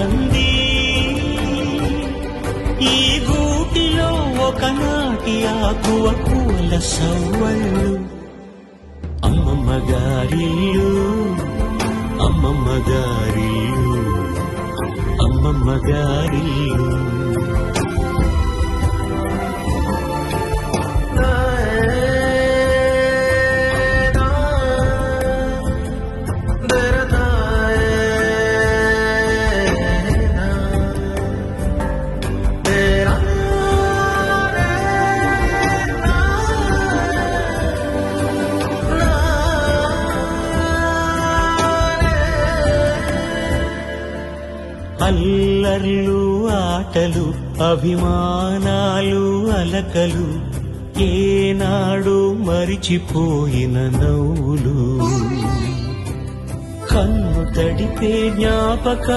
అంది ఈ గూటిలో ఒకనాటి ఆకువ పూల సవ్వళ్ళు. అమ్మమ్మ గారిల్లు అమ్మమ్మ గారిల్లు అమ్మమ్మ గారిల్లు అల్లర్లు ఆటలు అభిమానాలు అలకలు ఏనాడు మరిచిపోయిన నవ్వులు. కన్ను తడిపే జ్ఞాపక